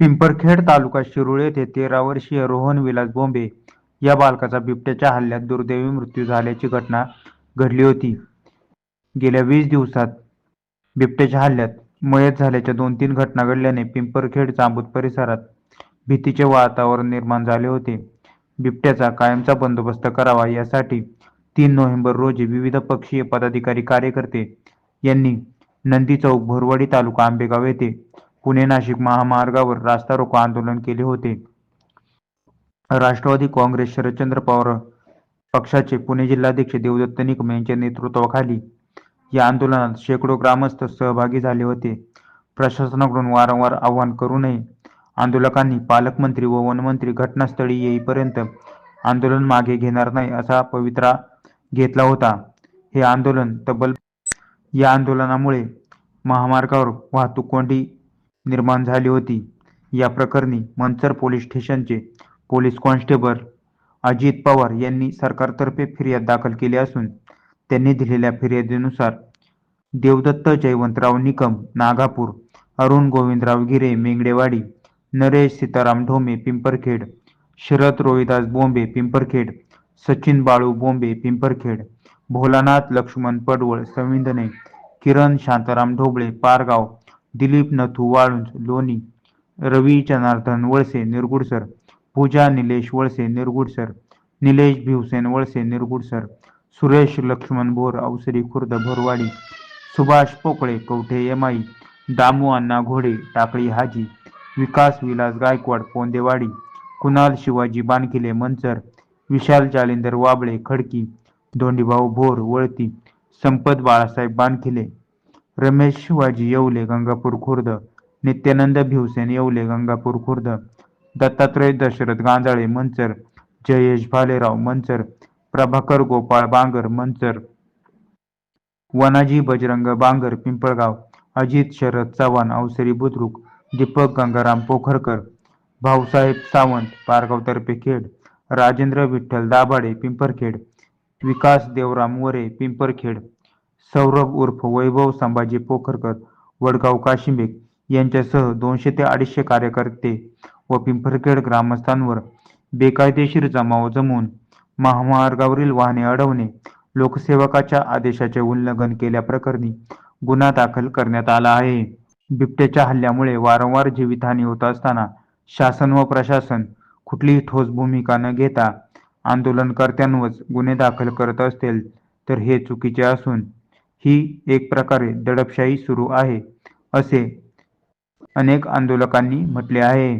पिंपरखेड तालुका शिरूळ येथे तेरा वर्षीय रोहन विलास बोंबे या बालकाचा बिबट्याच्या हल्ल्यात दुर्दैवी मृत्यू झाल्याची घटना घडली होती. गेल्या वीस दिवसात बिबट्याच्या हल्ल्यात मयत झाल्याच्या दोन तीन घटना घडल्याने पिंपरखेड जांबूत परिसरात भीतीचे वातावरण निर्माण झाले होते. बिबट्याचा कायमचा बंदोबस्त करावा यासाठी तीन नोव्हेंबर रोजी विविध पक्षीय पदाधिकारी कार्यकर्ते यांनी नंदी चौक भोरवाडी तालुका आंबेगाव येथे पुणे नाशिक महामार्गावर रास्ता रोको आंदोलन केले होते. राष्ट्रवादी काँग्रेस शरदचंद्र पवार पक्षाचे पुणे जिल्हाध्यक्ष देवदत्त निकम यांच्या नेतृत्वाखाली या आंदोलनात शेकडो ग्रामस्थ सहभागी झाले होते. प्रशासनाकडून वारंवार आव्हान करू नये. आंदोलकांनी पालकमंत्री व वनमंत्री घटनास्थळी येईपर्यंत आंदोलन मागे घेणार नाही असा पवित्रा घेतला होता. हे आंदोलन तब्बल या आंदोलनामुळे महामार्गावर वाहतूक कोंडी निर्माण झाली होती. या प्रकरणी Manchar police station police constable Ajit Pawar यांनी सरकारतर्फे फिर्याद दाखल केली असून त्यांनी दिलेल्या फिर्यादीनुसार देवदत्त जयवंतराव निकम नागापूर अरुण गोविंदराव गिरे मेंगडेवाडी नरेश सीताराम ढोमे पिंपरखेड शरद रोहिदास बोंबे पिंपरखेड सचिन बाळू बोंबे पिंपरखेड भोलानाथ लक्ष्मण पडवळ संविंदने किरण शांताराम ढोबळे पारगाव दिलीप नथू वाळुंज लोणी रवी जनार्दन वळसे निरगुडसर पूजा निलेश वळसे निरगुडसर निलेश भिवसेन वळसे निरगुडसर सुरेश लक्ष्मण भोर अवसरी खुर्द भोरवाडी सुभाष पोकळे कवठे यमाई दामू अण्णा घोडे टाकळी हाजी विकास विलास गायकवाड पोंदेवाडी कुणाल शिवाजी बानखिले मंचर विशाल जालिंदर वाबळे खडकी धोंडीभाऊ भोर वळती संपत बाळासाहेब बानखिले रमेश शिवाजी येवले गंगापूर खुर्द नित्यानंद भिवसेन येवले गंगापूर खुर्द दत्तात्रय दशरथ गांजाळे मंचर जयेश भालेराव मंचर प्रभाकर गोपाळ बांगर मंचर वनाजी बजरंग बांगर पिंपळगाव अजित शरद चव्हाण अवसरी बुद्रुक दीपक गंगाराम पोखरकर भाऊसाहेब सावंत पारगाव तर्फे खेड राजेंद्र विठ्ठल दाभाडे पिंपरखेड विकास देवराम वरे पिंपरखेड सौरभ उर्फ वैभव संभाजी पोखरकर वडगाव काशिंबेक यांच्यासह दोनशे ते अडीचशे कार्यकर्ते व पिंपरखेड ग्रामस्थांवर बेकायदेशीर जमाव जमवून महामार्गावरील वाहने अडवणे लोकसेवकाच्या आदेशाचे उल्लंघन केल्याप्रकरणी गुन्हा दाखल करण्यात आला आहे. बिबट्याच्या हल्ल्यामुळे वारंवार जीवितहानी होत असताना शासन व प्रशासन कुठलीही ठोस भूमिका न घेता आंदोलनकर्त्यांवरच गुन्हे दाखल करत असतील तर हे चुकीचे असून ही एक प्रकारे दडपशाही सुरू आहे असे अनेक आंदोलकांनी म्हटले आहे.